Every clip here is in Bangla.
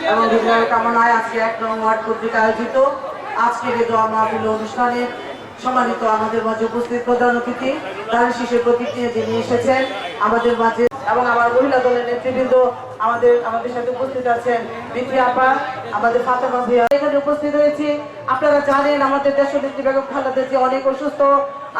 এবং আজকে এক নং ওয়ার্ড অনুষ্ঠানে সম্মানিত আমাদের মাঝে উপস্থিত প্রধান অতিথি, তার শিশুর প্রতীক নিয়ে যিনি এসেছেন আমাদের মাঝে এবং আমার মহিলা দলের নেতৃবৃন্দ আমাদের আমাদের সাথে উপস্থিত আছেন বিপি আপা আমাদের ফাতেমা ভিয়া এখানে উপস্থিত হয়েছি। আপনারা জানেন, আমাদের দেশনেত্রী বেগম খালেদা যে অনেক অসুস্থ,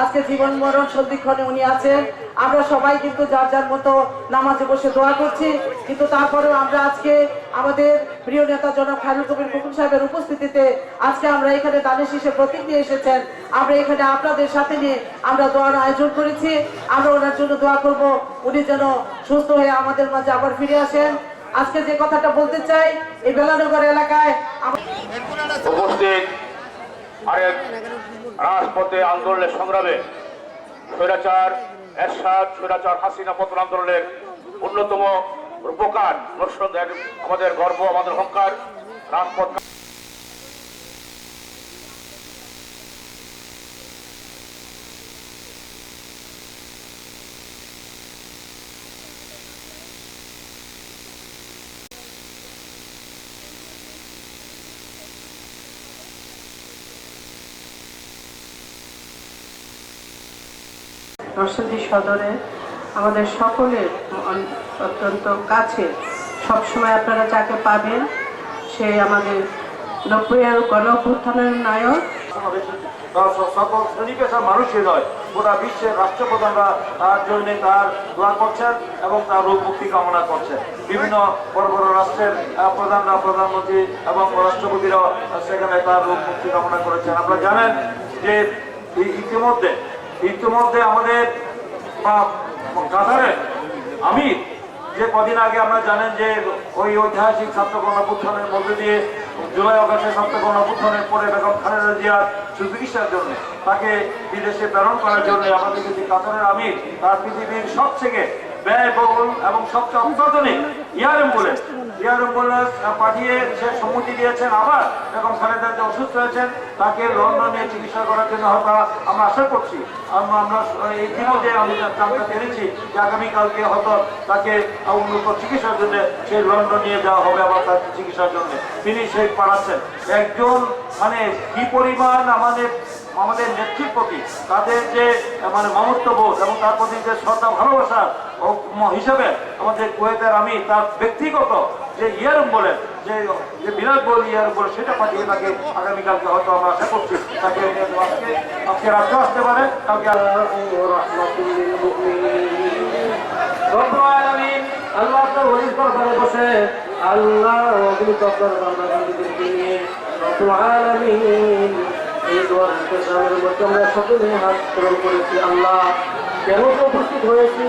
আজকে জীবন মরণ সন্ধিক্ষণে উনি আছেন। আমরা সবাই কিন্তু যার যার মতো নামাজে বসে দোয়া করছি। কিন্তু তারপরেও আমরা আজকে আমাদের প্রিয় নেতা জনাব খায়রুল কবির মুকুল সাহেবের উপস্থিতিতে আজকে আমরা এখানে দানের শীষের প্রতীক নিয়ে এসেছেন। আমরা এখানে আপনাদের সাথে নিয়ে আমরা দোয়ার আয়োজন করেছি। আমরা ওনার জন্য দোয়া করব। উনি যেন সুস্থ হয়ে আমাদের মাঝে আবার ফিরে আসেন। আজকে যে কথাটা বলতে চাই এই বেলানগর এলাকায় উপস্থিত আরেক রাজপথে আন্দোলনের সংগ্রামে স্বৈরাচার, এরশাদ, স্বৈরাচার হাসিনা পতন আন্দোলনের অন্যতম রূপকার আমাদের গর্ব, আমাদের অহংকার, রাজপথ নরসিংদী সদরে আমাদের সকলের অত্যন্ত কাছে সবসময় আপনারা যাকে পাবেন, সে আমাদের নব্বইয়ের গণ অভ্যুত্থানের নায়ক সকল শ্রেণি পেশার মানুষই নয়, গোটা বিশ্বের রাষ্ট্রপ্রধানরা তার জন্য তার দোয়া করছেন এবং তার রোগ মুক্তি কামনা করছেন। বিভিন্ন বড় বড় রাষ্ট্রের প্রধানরা, প্রধানমন্ত্রী এবং রাষ্ট্রপতিরাও সেখানে তার রোগ মুক্তি কামনা করেছেন। আপনারা জানেন যে ইতিমধ্যে ইতিমধ্যে আমাদের কাতারের আমি যে কদিন আগে আমরা জানেন যে ওই ঐতিহাসিক ছাত্র গণপুত্থানের মধ্যে দিয়ে জুলাই অগাস্টে ছাত্র গণপুত্থানের পরে বেগম খালেদা জিয়ার সুচিকিৎসার জন্য, তাকে বিদেশে প্রেরণ করার জন্য আমাদের কাতারের আমির, তার পৃথিবীর সবথেকে ব্যয়বহুল এবং সবচেয়ে অত্যাধুনিক এয়ার অ্যাম্বুলেন্স এয়ার অ্যাম্বুলেন্স পাঠিয়ে সে সম্মতি দিয়েছেন আবার বেগম খালেদা যে অসুস্থ হয়েছেন, তাকে লন্ডনে চিকিৎসা করার জন্য হয়তো আমরা আশা করছি। আমরা ইতিমধ্যে আমি জানতে পেরেছি যে আগামীকালকে হয়তো তাকে উন্নত চিকিৎসার জন্য সেই লন্ডন নিয়ে যাওয়া হবে আবার তার চিকিৎসার জন্য। তিনি সেই পাঠাচ্ছেন। একজন মানে কি পরিমাণ আমাদের আমাদের নেত্রীর প্রতি তাদের যে মানে মমত্ববোধ এবং তার প্রতি যে শ্রদ্ধা, ভালোবাসা হিসাবে আমাদের কুয়েতের আমি তার ব্যক্তিগত যে ইয়ারম বলে, যে যে বিরাট বল ইয়ার বলে, সেটা পাঠিয়ে তাকে আগামীকালকে হয়তো আমরা আশা করছি। তাকে আজকে আসতে পারে। কালকে আল্লাহ আল্লাহ হাত পূরণ করেছি। আল্লাহ কেন উপস্থিত হয়েছি?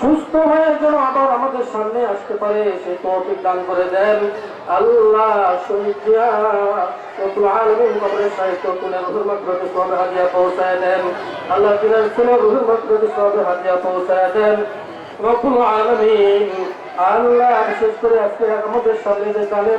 সুস্থ হয়ে যেন আবার আমাদের সামনে আসতে পারে সেই তৌফিক দান করে দেন। আল্লাহ সাহিত্য কুলে পৌঁছায় দেন। আল্লাহ পৌঁছায় দেন। আল্লাহ বিশেষ করে আজকে আমাদের সামনে যে গানের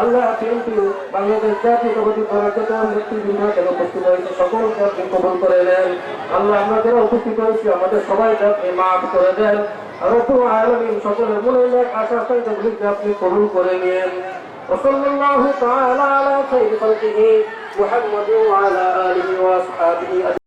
আল্লাহ কিন্তু বাংলাদেশ জাতীয়তাবাদী দলের যত নেতৃবৃন্দ কেন উপস্থিত হয়েছে সকলকে আপনি কবল করে নেন আল্লাহ আমরা যারা উপস্থিত হয়েছি আমাদের সবাইকে আপনি মাফ করে দেন রব্বুল আলামিন সকলের মনে এক আশা আকাঙ্ক্ষাগুলিকে আপনি কবুল করে নিন وصلى الله تعالى على خير خلقه محمد وعلى آله وأصحابه أجمعين